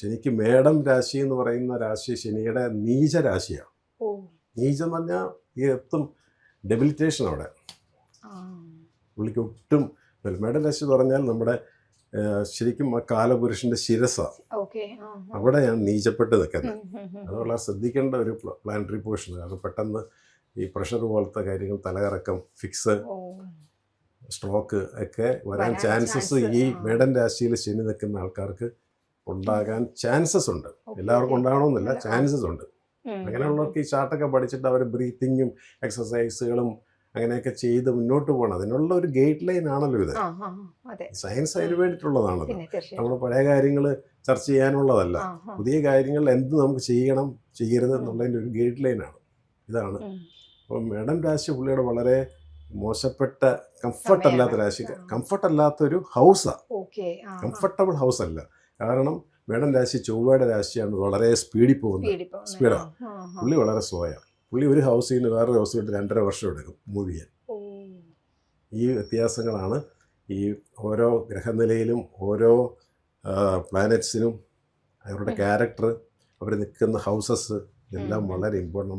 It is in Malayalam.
ശനിക്ക് മേടം രാശി എന്ന് പറയുന്ന രാശി ശനിയുടെ നീച രാശിയാണ് നീചം എന്ന് പറഞ്ഞാൽ ഈ എത്തും ഡെബിലിറ്റേഷൻ അവിടെ. പുള്ളിക്ക് ഒട്ടും. മേടം രാശി എന്ന് പറഞ്ഞാൽ നമ്മുടെ ശരിക്കും ആ കാലപുരുഷന്റെ ശിരസാണ് അവിടെ ഞാൻ. അവിടെയാണ് നീചപ്പെട്ട് നിൽക്കുന്നത് ഉം, ഉം, ഉം. അത് വളരെ ശ്രദ്ധിക്കേണ്ട ഒരു പ്ലാനറ്ററി പോർഷൻ കാരണം പെട്ടെന്ന് ഈ പ്രഷർ പോലത്തെ കാര്യങ്ങൾ തലകറക്കം ഫിക്സ് സ്ട്രോക്ക് ഒക്കെ വരാൻ ചാൻസസ് ഈ. മേടൻ രാശിയിൽ ശനി നിൽക്കുന്ന ആൾക്കാർക്ക് ഉണ്ടാകാൻ ചാൻസസ് ഉണ്ട്. എല്ലാവർക്കും ഉണ്ടാകണമെന്നില്ല. ചാൻസസ് ഉണ്ട്. അങ്ങനെയുള്ളവർക്ക് ഈ ചാർട്ടൊക്കെ പഠിച്ചിട്ട് അവർ ബ്രീത്തിങ്ങും എക്സസൈസുകളും അങ്ങനെയൊക്കെ ചെയ്ത് മുന്നോട്ട് പോകണം. അതിനുള്ള ഒരു ഗൈഡ് ലൈൻ ആണല്ലോ ഇത്. സയൻസ് അതിന് വേണ്ടിയിട്ടുള്ളതാണത് നമ്മൾ പഴയ കാര്യങ്ങൾ ചർച്ച ചെയ്യാനുള്ളതല്ല. പുതിയ കാര്യങ്ങൾ എന്ത് നമുക്ക് ചെയ്യണം ചെയ്യരുത് എന്നുള്ളതിന്റെ ഒരു ഗൈഡ് ലൈൻ ആണ്. ഇതാണ്. അപ്പം മേഡം രാശി പുള്ളിയുടെ വളരെ മോശപ്പെട്ട കംഫർട്ട്. അല്ലാത്ത രാശി. കംഫർട്ട് അല്ലാത്തൊരു ഹൗസാണ്. കംഫർട്ടബിൾ ഹൗസ് അല്ല. കാരണം മേഡം രാശി ചൊവ്വയുടെ രാശിയാണ് വളരെ സ്പീഡിൽ പോകുന്നത് സ്പീഡിൽ പോകുന്നെ. സ്പീഡാ. ആ, ആ, ആ. പുള്ളി വളരെ സ്ലോയാണ് പുള്ളി ഒരു ഹൗസിൽ നിന്ന് വേറൊരു ഹൗസിലോട്ട് രണ്ടര വർഷം എടുക്കും മൂവ് ചെയ്യാൻ. ഈ വ്യത്യാസങ്ങളാണ് ഈ ഓരോ ഗ്രഹനിലയിലും ഓരോ പ്ലാനറ്റ്സിനും അവരുടെ ക്യാരക്ടർ അവർ നിൽക്കുന്ന ഹൗസസ് എല്ലാം വളരെ ഇമ്പോർട്ടന്റ്